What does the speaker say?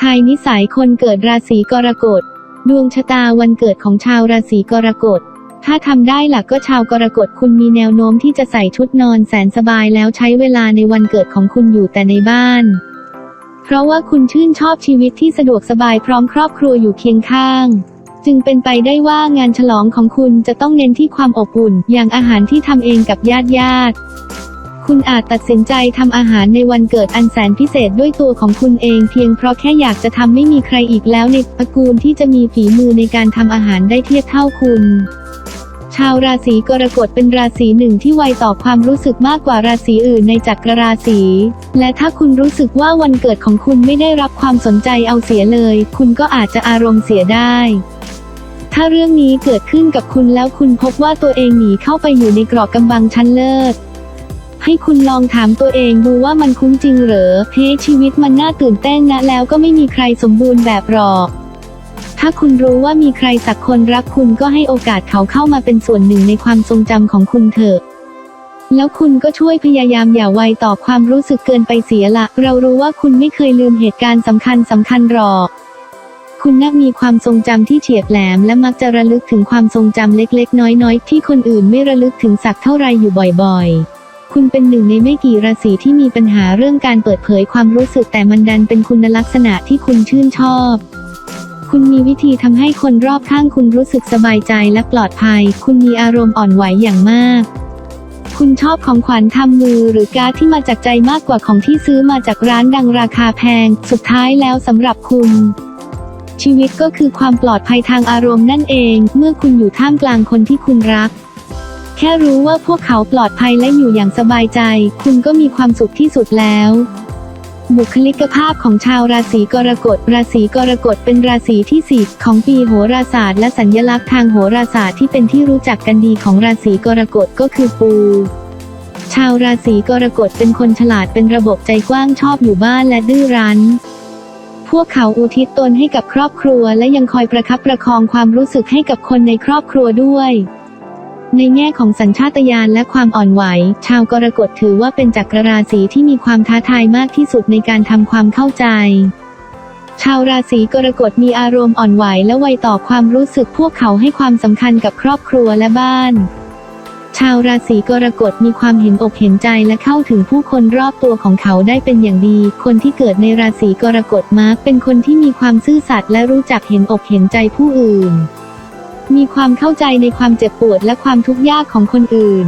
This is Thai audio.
ทายนิสัยคนเกิดราศีกรกฎ ดวงชะตาวันเกิดของชาวราศีกรกฎ ถ้าทำได้หล่ะก็ชาวกรกฎคุณมีแนวโน้มที่จะใส่ชุดนอนแสนสบายแล้วใช้เวลาในวันเกิดของคุณอยู่แต่ในบ้าน เพราะว่าคุณชื่นชอบชีวิตที่สะดวกสบายพร้อมครอบครัวอยู่เคียงข้าง จึงเป็นไปได้ว่างานฉลองของคุณจะต้องเน้นที่ความอบอุ่น อย่างอาหารที่ทำเองกับญาติญาติ คุณอาจตัดสินใจทำอาหารในวันเกิดอันแสนพิเศษด้วยตัวของคุณเองเพียงเพราะแค่อยากจะทำไม่มีใครอีกแล้วในตระกูลที่จะมีฝีมือในการทำอาหารได้เทียบเท่าคุณชาวราศีกรกฎเป็นราศีหนึ่งที่ไวต่อความรู้สึกมากกว่าราศีอื่นในจักรราศี และถ้าคุณรู้สึกว่าวันเกิดของคุณไม่ได้รับความสนใจเอาเสียเลย คุณก็อาจจะอารมณ์เสียได้ ถ้าเรื่องนี้เกิดขึ้นกับคุณแล้วคุณพบว่าตัวเองหนีเข้าไปอยู่ในกรอบกำบังชั้นเลิศ ให้คุณลองถามตัวเองดูว่ามันคุ้มจริงเหรอ เฮ้ชีวิตมันน่าตื่นเต้นนะแล้วก็ไม่มีใครสมบูรณ์แบบหรอก ถ้าคุณรู้ว่ามีใครสักคนรักคุณก็ให้โอกาสเขาเข้ามาเป็นส่วนหนึ่งในความทรงจำของคุณเถอะแล้วคุณก็ช่วยพยายามอย่าไวต่อความรู้สึกเกินไปเสียละ เรารู้ว่าคุณไม่เคยลืมเหตุการณ์สำคัญสำคัญหรอก คุณน่ามีความทรงจำที่เฉียบแหลม และมักจะระลึกถึงความทรงจำเล็กๆ น้อยๆ ที่คนอื่นไม่ระลึกถึงสักเท่าไรอยู่บ่อยๆ คุณเป็นหนึ่งในไม่กี่ราศีที่มีปัญหาเรื่องการเปิดเผยความรู้สึกแต่มันดันเป็นคุณลักษณะที่คุณชื่นชอบ คุณมีวิธีทำให้คนรอบข้างคุณรู้สึกสบายใจและปลอดภัย คุณมีอารมณ์อ่อนไหวอย่างมาก คุณชอบของขวัญทำมือหรือการ์ดที่มาจากใจมากกว่าของที่ซื้อมาจากร้านดังราคาแพง สุดท้ายแล้วสำหรับคุณชีวิตก็คือความปลอดภัยทางอารมณ์นั่นเอง เมื่อคุณอยู่ท่ามกลางคนที่คุณรัก แค่รู้ว่าพวกเขาปลอดภัยและอยู่อย่างสบายใจ คุณก็มีความสุขที่สุดแล้วบุคลิกภาพของชาวราศีกรกฎ ราศีกรกฎเป็นราศีที่สี่ของปีโหราศาสตร์และสัญลักษณ์ทางโหราศาสตร์ที่เป็นที่รู้จักกันดีของราศีกรกฎก็คือปู ชาวราศีกรกฎเป็นคนฉลาดเป็นระบบใจกว้างชอบอยู่บ้านและดื้อรั้น พวกเขาอุทิศตนให้กับครอบครัวและยังคอยประคับประคองความรู้สึกให้กับคนในครอบครัวด้วย ในแง่ของสัญชาตญาณและความอ่อนไหว ชาวกรกฎถือว่าเป็นจักรราศีที่มีความท้าทายมากที่สุดในการทำความเข้าใจ ชาวราศีกรกฎมีอารมณ์อ่อนไหวและไวต่อความรู้สึกพวกเขาให้ความสำคัญกับครอบครัวและบ้านชาวราศีกรกฎมีความเห็นอกเห็นใจและเข้าถึงผู้คนรอบตัวของเขาได้เป็นอย่างดี คนที่เกิดในราศีกรกฎมักเป็นคนที่มีความซื่อสัตย์และรู้จักเห็นอกเห็นใจผู้อื่น มีความเข้าใจในความเจ็บปวดและความทุกข์ยากของคนอื่น